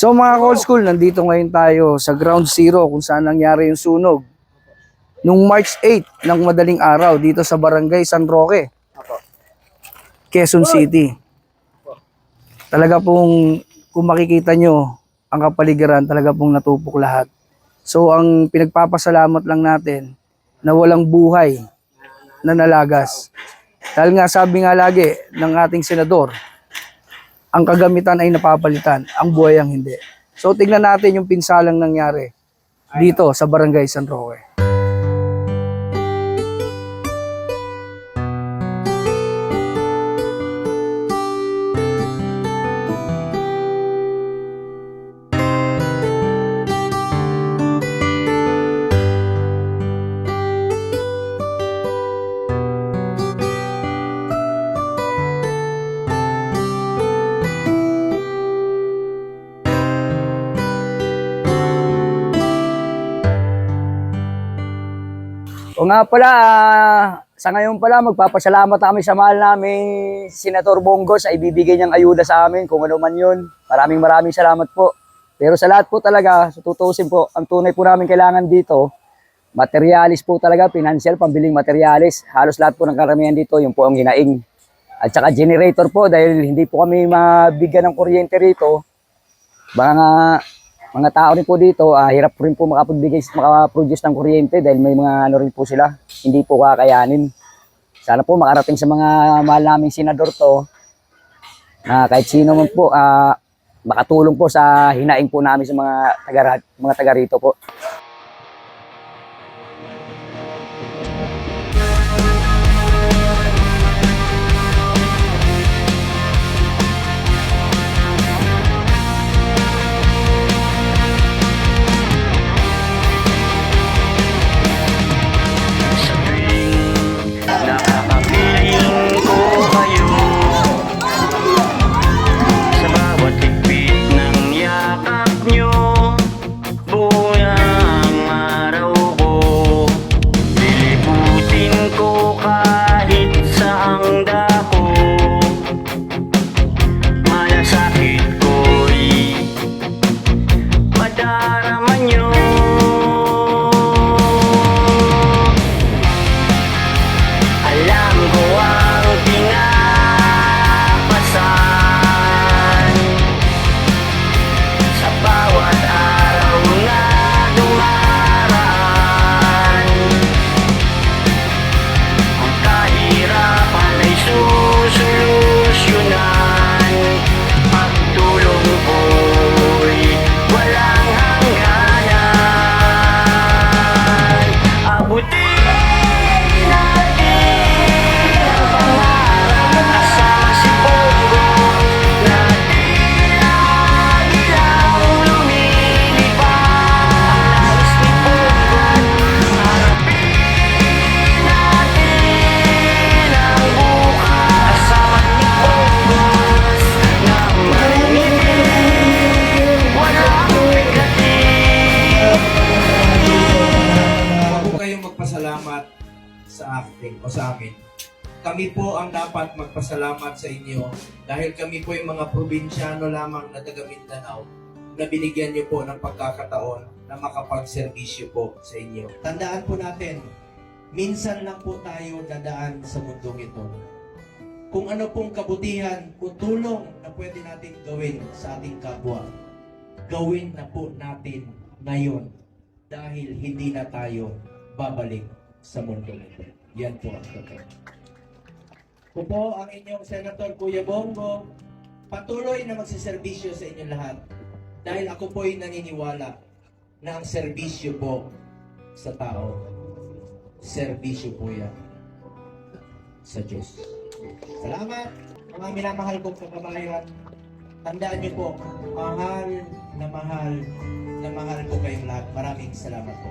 So mga call school, nandito ngayon tayo sa ground zero kung saan nangyari yung sunog. Nung March 8 ng madaling araw dito sa barangay San Roque, Quezon City. Talaga pong kung makikita nyo ang kapaligiran, talaga pong natupok lahat. So ang pinagpapasalamat lang natin na walang buhay na nalagas. Dahil nga sabi nga lagi ng ating senador, ang kagamitan ay napapalitan, ang buhay ang hindi. So tingnan natin yung pinsalang nangyari dito sa Barangay San Roque. O nga pala, sa ngayon pala, magpapasalamat kami sa mahal namin Senator Bongo sa ibibigay niyang ayuda sa amin, kung ano man yun. Maraming maraming salamat po. Pero sa lahat po talaga, sa tutusin po, ang tunay po namin kailangan dito, materialis po talaga, financial, pambiling materialis. Halos lahat po ng karamihan dito, yung po ang hinaing. At saka generator po, dahil hindi po kami mabigyan ng kuryente rito, mga mga tao rin po dito, ah, hirap rin po makapagbigay, makaproduce ng kuryente dahil may mga ano rin po sila, hindi po kakayanin. Sana po makarating sa mga mahal naming senador to, na kahit sino man po, ah, makatulong po sa hinaing po namin sa mga taga, mga taga rito po. Akin o sa amin. Kami po ang dapat magpasalamat sa inyo dahil kami po yung mga probinsyano lamang na taga Mindanao na binigyan niyo po ng pagkakataon na makapagserbisyo po sa inyo. Tandaan po natin, minsan lang po tayo dadaan sa mundong ito. Kung ano pong kabutihan o tulong na pwede natin gawin sa ating kapwa, gawin na po natin ngayon dahil hindi na tayo babalik sa mundo ito. Yan po ang totoo. Ako po ang inyong Senator Kuya Bongo, patuloy na magsiservisyo sa inyong lahat dahil ako po ay naniniwala na ang serbisyo po sa tao, serbisyo po yan sa Diyos. Salamat, mga minamahal kong kababayan. Tandaan niyo po, mahal na mahal na mahal ko kayong lahat. Maraming salamat po.